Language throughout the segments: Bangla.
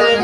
এই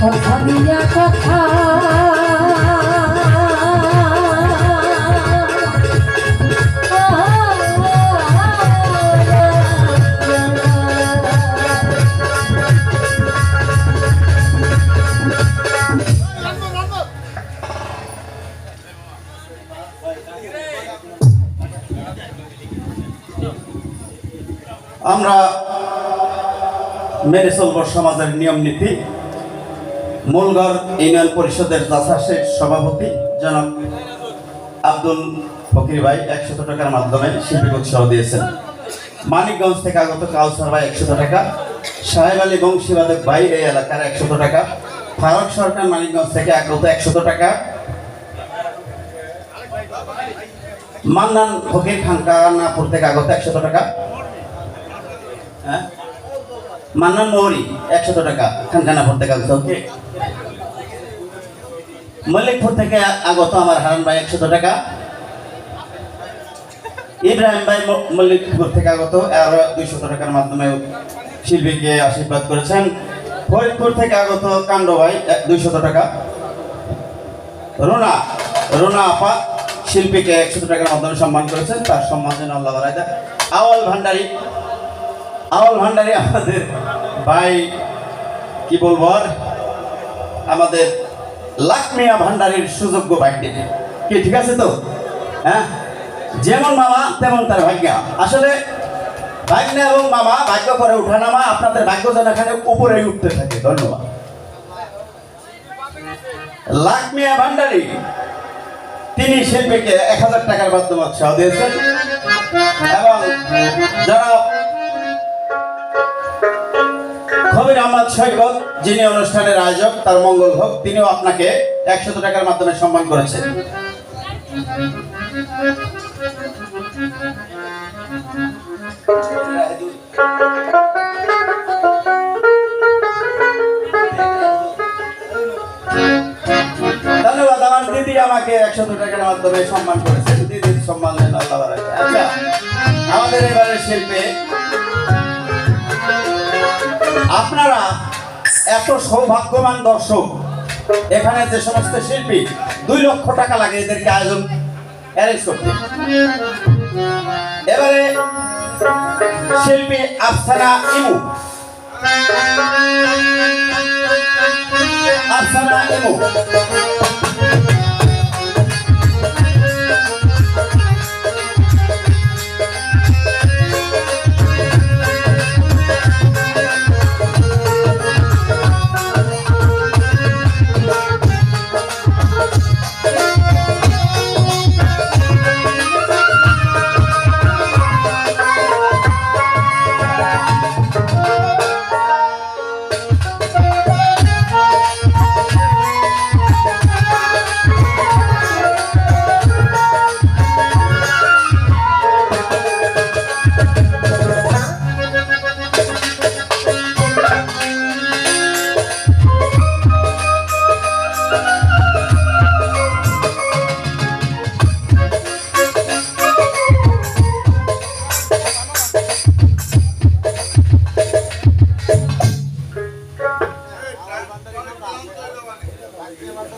আমরা মেনে চলব সমাজের নিয়ম নীতি। মূলগড় ইউনিয়ন পরিষদের যথাশেষ সভাপতি জনাব আব্দুল ফকির ভাই একশত টাকার মাধ্যমে শিল্পী উৎসাহ দিয়েছেন। মানিকগঞ্জ থেকে আগত কাউসার ভাই একশত টাকা, সাহেব আলী বংশীবাদক ভাই এই এলাকার একশত টাকা, ফারুক সরকার মানিকগঞ্জ থেকে আগত একশত টাকা, মান্নান ফকির খান কান্নাপুর থেকে আগত একশত টাকা হ্যাঁ? মান্নান মৌরি একশত টাকা খানখানাপুর থেকে আগত। মল্লিকপুর থেকে আগত আমার হারান ভাই একশত টাকা। ইব্রাহিম ভাই মল্লিকপুর থেকে আগত, আর দুইশত টাকার মাধ্যমে শিল্পীকে আশীর্বাদ করেছেন। ফরিদপুর থেকে আগত কাণ্ড ভাই দুইশত টাকা। রোনা রোনা আপা শিল্পীকে একশত টাকার মাধ্যমে সম্মান করেছেন, তার সম্মান যেন আল্লাহ দেয়। আওয়াল ভান্ডারী আওয়াল ভান্ডারী আমাদের ভাই, কি বলব আর? আমাদের লাকমিয়া ভান্ডারীর সুযোগ্য ভাগ্যে কি, ঠিক আছে তো? হ্যাঁ? যেমন মামা, তেমন তার ভাগ্য আসলে, ভাগ্নে এবং মামা ভাগ্য করে উঠানামা আপনাদের ভাগ্য যেন এখানে উপরে উঠতে থাকে। ধন্যবাদ। লাকমিয়া ভান্ডারী, তিনি শিল্পীকে এক হাজার টাকার মাধ্যমে উৎসাহ দিয়েছেন। এবং যারা খবির আহমদ সৈকত যিনি অনুষ্ঠানের আয়োজক, তার মঙ্গল হোক, তিনিও আপনাকে একশত টাকার মাধ্যমে সম্মান করেছেন। ধন্যবাদ, আমার দিদি আমাকে একশত টাকার মাধ্যমে সম্মান করেছেন। দিদির সম্মান আচ্ছা আমাদের এবারে শিল্পে আপনারা এত সৌভাগ্যবান দর্শক, এখানে যে সমস্ত শিল্পী, দুই লক্ষ টাকা লাগে এদেরকে আয়োজন এবারে শিল্পী আফসানা ইমু। আফসানা ইমু।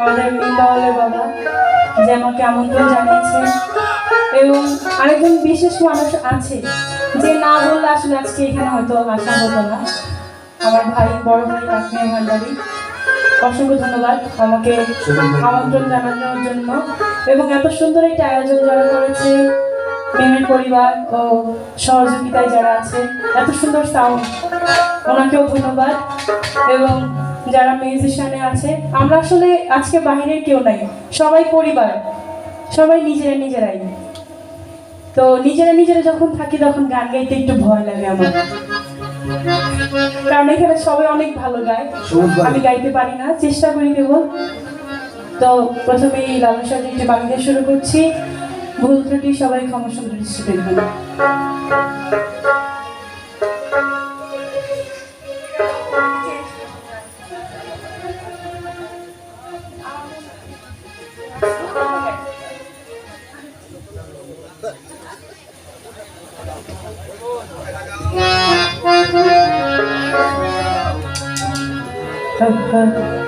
আমাদের মিন্দাওয়ালের বাবা যে আমাকে আমন্ত্রণ জানিয়েছেন এবং আরেকজন বিশেষ মানুষ আছে, যে না বললে আসলে আজকে এখানে হয়তো আসা হতো না। আমার ভাই, বড় ভাই কাকিয়া ভান্ডারী, অসংখ্য ধন্যবাদ আমাকে আমন্ত্রণ জানানোর জন্য। এবং এত সুন্দর একটা আয়োজন যারা করেছে মেমের পরিবার ও সহযোগিতায় যারা আছে, এত সুন্দর সাউন্ড ওনাকেও ধন্যবাদ। এবং যারা মিউজিশিয়ানে আছে আমরা আসলে আজকে বাহিরের কেউ নাই। সবাই পরিবার। সবাই নিজেরা নিজেরাই। তো নিজেরা নিজেরা যখন থাকি তখন গান গাইতে একটু ভয় লাগে আমার। কারণ এখানে সবাই অনেক ভালো গায়। আমি গাইতে পারি না চেষ্টা করি কেবল তো প্রথমে এই লালন সাজি একটু বাংলা শুরু করছি। ভুল ত্রুটি সবাই ক্ষমা সুন্দর 嗯嗯